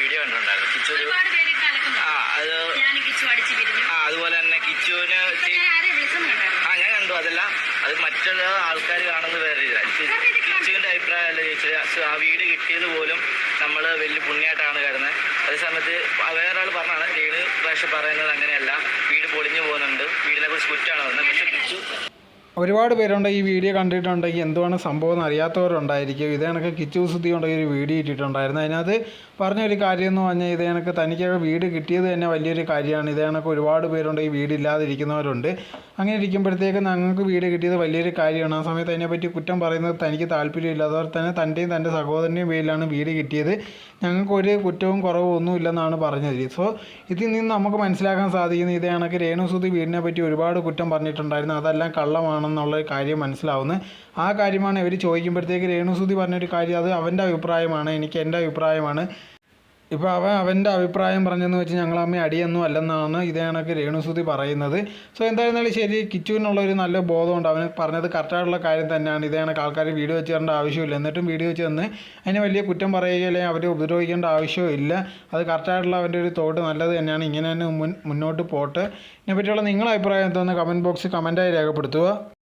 Video കണ്ടിട്ടുണ്ടായിരുന്നു. കിച്ചു ഒരു ഒരുപാട് പേര് ആ അത് ഞാൻ കിച്ചു അടിച്ച് പിരിഞ്ഞു. ആ അതുപോലെ തന്നെ കിച്ചുവിന് ഇപ്പൊ ഞാൻ ആരെയും വിളിച്ചെന്ന് കണ്ടായിരുന്നു ആ ഞാൻ കണ്ടു. അതല്ല അത് മറ്റുള്ള ആൾക്കാർ കാണുന്ന വേറെ. ചി- കിച്ചുവിന്റെ അഭിപ്രായമല്ല ചോദിച്ചത്. ആ വീട് കിട്ടിയത് പോലും നമ്മൾ വലിയ പുണ്യമായിട്ടാണ് കരുതുന്നത്. അതേ സമയത്ത് വേറെ ആൾ പറഞ്ഞാണ് രേണു പ്രാവശ്യം പറയുന്നത് അങ്ങനെയല്ല. വീട് പൊളിഞ്ഞു പോകുന്നുണ്ട്. വീടിനെ കുറിച്ച് കുറ്റാണ് പറഞ്ഞത്. പക്ഷെ കിച്ചു ഒരുപാട് പേരുണ്ട് ഈ വീഡിയോ കണ്ടിട്ടുണ്ടെങ്കിൽ എന്തുവാണ് സംഭവം എന്ന് അറിയാത്തവരുണ്ടായിരിക്കും. ഇത് കണക്ക് കിച്ചു സുദ്ധി ഉണ്ടെങ്കിൽ ഒരു വീഡിയോ ഇട്ടിട്ടുണ്ടായിരുന്നു. അതിനകത്ത് പറഞ്ഞൊരു കാര്യം എന്ന് പറഞ്ഞാൽ ഇത് കണക്ക് തനിക്കൊക്കെ വീട് കിട്ടിയത് തന്നെ വലിയൊരു കാര്യമാണ്. ഇത് കണക്ക് ഒരുപാട് പേരുണ്ട് ഈ വീട് ഇല്ലാതിരിക്കുന്നവരുണ്ട്. അങ്ങനെ ഇരിക്കുമ്പോഴത്തേക്ക് ഞങ്ങൾക്ക് വീട് കിട്ടിയത് വലിയൊരു കാര്യമാണ്. ആ സമയത്ത് അതിനെപ്പറ്റി കുറ്റം പറയുന്നത് തനിക്ക് താല്പര്യമില്ല. അതുപോലെ തന്നെ തന്റെയും തന്റെ സഹോദരന്റെയും പേരിലാണ് വീട് കിട്ടിയത്. ഞങ്ങൾക്കൊരു കുറ്റവും കുറവും ഒന്നും ഇല്ലെന്നാണ് പറഞ്ഞത്. സോ ഇതിൽ നിന്ന് നമുക്ക് മനസ്സിലാക്കാൻ സാധിക്കുന്നത് ഇത് കണക്ക് രേണുസുതി വീടിനെ പറ്റി ഒരുപാട് കുറ്റം പറഞ്ഞിട്ടുണ്ടായിരുന്നു. അതെല്ലാം കള്ളമാണെന്നുള്ള കാര്യം മനസ്സിലാവുന്നത്. ആ കാര്യമാണ് ഇവർ ചോദിക്കുമ്പോഴത്തേക്ക് രേണുസുതി പറഞ്ഞൊരു കാര്യം അത് അവന്റെ അഭിപ്രായമാണ് എനിക്ക് എന്റെ അഭിപ്രായമാണ്. ഇപ്പോൾ അവൻ അവന്റെ അഭിപ്രായം പറഞ്ഞെന്ന് വെച്ച് ഞങ്ങളമ്മ അടിയൊന്നും അല്ലെന്നാണ് ഇതേ രേണുസുതി പറയുന്നത്. സോ എന്തായിരുന്നാലും ശരി കിച്ചുവിനുള്ള ഒരു നല്ല ബോധമുണ്ട്. അവൻ പറഞ്ഞത് കറക്റ്റായിട്ടുള്ള കാര്യം തന്നെയാണ്. ഇതേ ആൾക്കാർ വീഡിയോ തരേണ്ട ആവശ്യമില്ല. എന്നിട്ടും വീഡിയോ വെച്ച് തന്ന് അതിന് വലിയ കുറ്റം പറയുക അല്ലെങ്കിൽ അവരെ ഉപദ്രവിക്കേണ്ട ആവശ്യമില്ല അത് കറക്റ്റായിട്ടുള്ള അവന്റെ ഒരു തോട്ട് നല്ലത് തന്നെയാണ്. ഇങ്ങനെ തന്നെ മുന്നോട്ട് പോട്ടെ. ഇതിനെപ്പറ്റിയുള്ള നിങ്ങളുടെ അഭിപ്രായം എന്തോന്ന് കമന്റ് ബോക്സിൽ കമന്റായി രേഖപ്പെടുത്തുക.